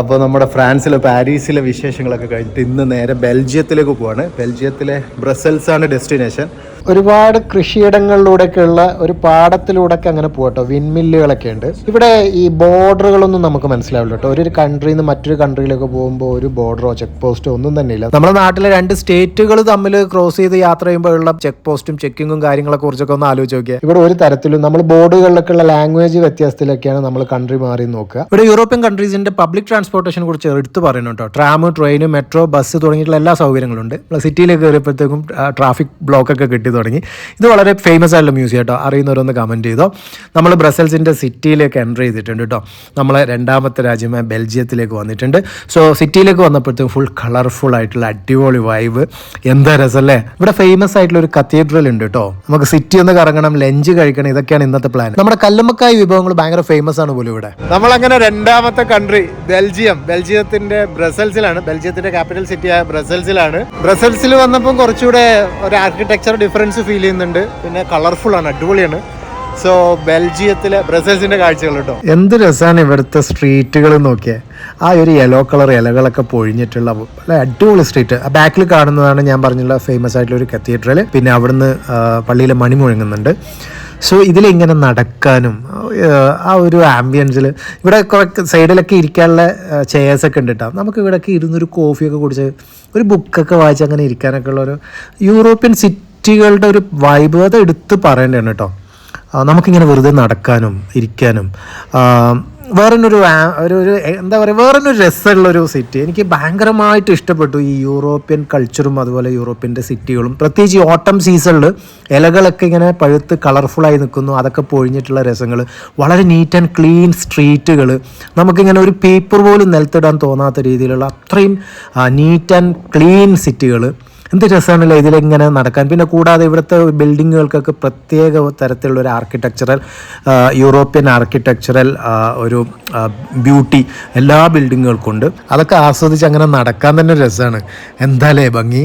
അപ്പോൾ നമ്മുടെ ഫ്രാൻസിലെ പാരീസിലെ വിശേഷങ്ങളൊക്കെ കഴിഞ്ഞിട്ട് ഇന്ന് നേരെ ബെൽജിയത്തിലേക്ക് പോവാണ്. ബെൽജിയത്തിലെ ബ്രസൽസ് ആണ് ഡെസ്റ്റിനേഷൻ. ഒരുപാട് കൃഷിയിടങ്ങളിലൂടെയൊക്കെയുള്ള ഒരു പാടത്തിലൂടെ ഒക്കെ അങ്ങനെ പോകട്ടോ വിൻമില്ലുകളൊക്കെ ഉണ്ട്. ഇവിടെ ഈ ബോർഡറുകളൊന്നും നമുക്ക് മനസ്സിലാവില്ല കേട്ടോ. ഒരു കൺട്രിയിൽ നിന്ന് മറ്റൊരു കൺട്രിയിലൊക്കെ പോകുമ്പോൾ ഒരു ബോർഡറോ ചെക്ക് പോസ്റ്റോ ഒന്നും തന്നെ ഇല്ല നമ്മുടെ നാട്ടിലെ രണ്ട് സ്റ്റേറ്റുകൾ തമ്മിൽ ക്രോസ് ചെയ്ത് യാത്ര ചെയ്യുമ്പോഴുള്ള ചെക്ക് പോസ്റ്റും ചെക്കിങ്ങും കാര്യങ്ങളെ കുറിച്ചൊക്കെ ഒന്ന് ആലോചിച്ച് നോക്കിയാൽ ഇവിടെ ഒരു തരത്തിലും നമ്മൾ ബോർഡുകളിലൊക്കെയുള്ള ലാംഗ്വേജ് വ്യത്യാസത്തിലൊക്കെയാണ് നമ്മൾ കൺട്രി മാറി നോക്കുക. ഇവിടെ യൂറോപ്യൻ കൺട്രീസിന്റെ പബ്ലിക് ട്രാൻസ്പോർട്ടേഷനെ കുറിച്ച് എടുത്തു പറയുന്നു കേട്ടോ. ട്രാം ട്രെയിൻ മെട്രോ ബസ് തുടങ്ങിയിട്ടുള്ള എല്ലാ സൗകര്യങ്ങളും ഉണ്ട് നമ്മൾ സിറ്റിയിലേക്ക് കയറിയപ്പോഴത്തേക്കും ട്രാഫിക് ബ്ലോക്കൊക്കെ കിട്ടി തുടങ്ങി. ഇത് വളരെ ഫേമസ് ആയിട്ടുള്ള മ്യൂസിയം കേട്ടോ. അറിയുന്നവരൊന്ന് കമന്റ് ചെയ്തോ. നമ്മൾ ബ്രസൽസിന്റെ സിറ്റിയിലേക്ക് എന്റർ ചെയ്തിട്ടുണ്ട് കേട്ടോ. നമ്മൾ രണ്ടാമത്തെ രാജ്യമായ ബെൽജിയത്തിലേക്ക് വന്നിട്ടുണ്ട്. സോ സിറ്റിയിലേക്ക് വന്നപ്പോഴത്തേക്കും ഫുൾ കളർഫുൾ ആയിട്ടുള്ള അടിപൊളി വൈബ് എന്താ രസമല്ലേ? ഇവിടെ ഫേമസ് ആയിട്ടുള്ള ഒരു കത്തീഡ്രൽ ഉണ്ട് കേട്ടോ. നമുക്ക് സിറ്റി ഒന്ന് കറങ്ങണം ലഞ്ച് കഴിക്കണം ഇതൊക്കെയാണ് ഇന്നത്തെ പ്ലാൻ നമ്മുടെ കല്ലുമ്മക്കായ വിഭവങ്ങൾ ഭയങ്കര ഫേമസ് ആണ് പോലും ഇവിടെ. നമ്മളങ്ങനെ രണ്ടാമത്തെ കൺട്രി ബെൽജിയത്തിന്റെ ബ്രസൽസിലാണ്. ബെൽജിയത്തിന്റെ ക്യാപിറ്റൽ സിറ്റിയായ ബ്രസൽസിലാണ്. ബ്രസൽസിൽ വന്നപ്പം കുറച്ചുകൂടെ ഒരു ആർക്കിടെക്ചർ ഡിഫറൻസ് ഫീൽ ചെയ്യുന്നുണ്ട്. പിന്നെ കളർഫുൾ ആണ് അടിപൊളിയാണ്. സോ ബെൽജിയത്തിലെ ബ്രസൽസിന്റെ കാഴ്ചകൾ കേട്ടോ. എന്ത് രസമാണ് ഇവിടുത്തെ സ്ട്രീറ്റുകൾ നോക്കിയേ. ആ ഒരു യെല്ലോ കളർ ഇലകളൊക്കെ പൊഴിഞ്ഞിട്ടുള്ള അല്ലെ അടിപൊളി സ്ട്രീറ്റ് ആ ബാക്കിൽ കാണുന്നതാണ് ഞാൻ പറഞ്ഞുള്ള ഫേമസ് ആയിട്ടുള്ള ഒരു കത്തീഡ്രൽ പിന്നെ അവിടുന്ന് പള്ളിയിലെ മണി മുഴങ്ങുന്നുണ്ട്. സോ ഇതിലിങ്ങനെ നടക്കാനും ആ, ഒരു ആംബിയൻസിൽ ഇവിടെ കുറേ സൈഡിലൊക്കെ ഇരിക്കാനുള്ള ചെയേഴ്സ് ഒക്കെ ഉണ്ട് കേട്ടോ നമുക്ക് ഇവിടെയൊക്കെ ഇരുന്നൊരു കോഫിയൊക്കെ കുടിച്ച് ഒരു ബുക്കൊക്കെ വായിച്ച് അങ്ങനെ ഇരിക്കാനൊക്കെ ഉള്ള ഒരു യൂറോപ്യൻ സിറ്റികളുടെ ഒരു വൈബ് അത് എടുത്ത് പറയേണ്ടതാണ് കേട്ടോ നമുക്കിങ്ങനെ വെറുതെ നടക്കാനും ഇരിക്കാനും വേറൊരു ഒരു ഒരു എന്താ പറയുക വേറൊരു രസമുള്ളൊരു സിറ്റി എനിക്ക് ഭയങ്കരമായിട്ട് ഇഷ്ടപ്പെട്ടു ഈ യൂറോപ്യൻ കൾച്ചറും അതുപോലെ യൂറോപ്യന്റെ സിറ്റികളും പ്രത്യേകിച്ച് ഈ ഓട്ടം സീസണിൽ ഇലകളൊക്കെ ഇങ്ങനെ പഴുത്ത് കളർഫുള്ളായി നിൽക്കുന്നു. അതൊക്കെ പൊഴിഞ്ഞിട്ടുള്ള രസങ്ങൾ വളരെ നീറ്റ് ആൻഡ് ക്ലീൻ സ്ട്രീറ്റുകൾ നമുക്കിങ്ങനെ ഒരു പേപ്പർ പോലും നിലത്തിടാൻ തോന്നാത്ത രീതിയിലുള്ള അത്രയും നീറ്റ് ആൻഡ് ക്ലീൻ സിറ്റികൾ എന്ത് രസമാണല്ലോ ഇതിലിങ്ങനെ നടക്കാൻ. പിന്നെ കൂടാതെ ഇവിടുത്തെ ബിൽഡിങ്ങുകൾക്കൊക്കെ പ്രത്യേക തരത്തിലുള്ള ഒരു ആർക്കിടെക്ചറൽ യൂറോപ്യൻ ആർക്കിടെക്ചറൽ ഒരു ബ്യൂട്ടി എല്ലാ ബിൽഡിങ്ങുകൾക്കും ഉണ്ട് അതൊക്കെ ആസ്വദിച്ച് അങ്ങനെ നടക്കാൻ തന്നെ രസമാണ്. എന്താലേ ഭംഗി?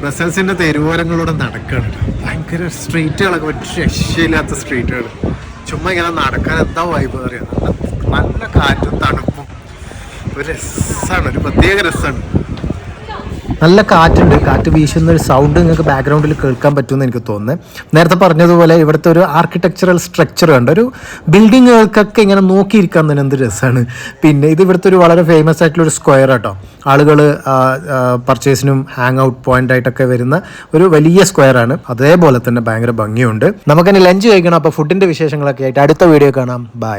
ബ്രസൽസിന്റെ തെരുവോരങ്ങളിലൂടെ നടക്കുകയാണ് ഭയങ്കര സ്ട്രീറ്റുകളൊക്കെ ഒരു രക്ഷയില്ലാത്ത സ്ട്രീറ്റുകൾ ചുമ്മാ ഇങ്ങനെ നടക്കാൻ എന്താ വൈബ് അറിയാം? നല്ല കാറ്റും തണുപ്പും. ഒരു രസമാണ് ഒരു പ്രത്യേക രസമാണ് നല്ല കാറ്റുണ്ട്. കാറ്റ് വീശുന്ന ഒരു സൗണ്ട് നിങ്ങൾക്ക് ബാക്ക്ഗ്രൗണ്ടിൽ കേൾക്കാൻ പറ്റുമെന്ന് എനിക്ക് തോന്നുന്നത് നേരത്തെ പറഞ്ഞതുപോലെ ഇവിടുത്തെ ഒരു ആർക്കിടെക്ചറൽ സ്ട്രക്ചർ ഉണ്ട് ഒരു ബിൽഡിങ്ങുകൾക്കൊക്കെ ഇങ്ങനെ നോക്കിയിരിക്കാൻ തന്നെ എന്ത് രസമാണ് പിന്നെ ഇത് ഇവിടുത്തെ ഒരു വളരെ ഫേമസ് ആയിട്ടുള്ള ഒരു സ്ക്വയർ ആട്ടോ. ആളുകൾ പർച്ചേസിനും ഹാങ് ഔട്ട് പോയിന്റ് ആയിട്ടൊക്കെ വരുന്ന ഒരു വലിയ സ്ക്വയർ ആണ്. അതേപോലെ തന്നെ ഭയങ്കര ഭംഗിയുണ്ട്. നമുക്കിനി ലഞ്ച് കഴിക്കണം. അപ്പോൾ ഫുഡിന്റെ വിശേഷങ്ങളൊക്കെ ആയിട്ട് അടുത്ത വീഡിയോ കാണാം. ബൈ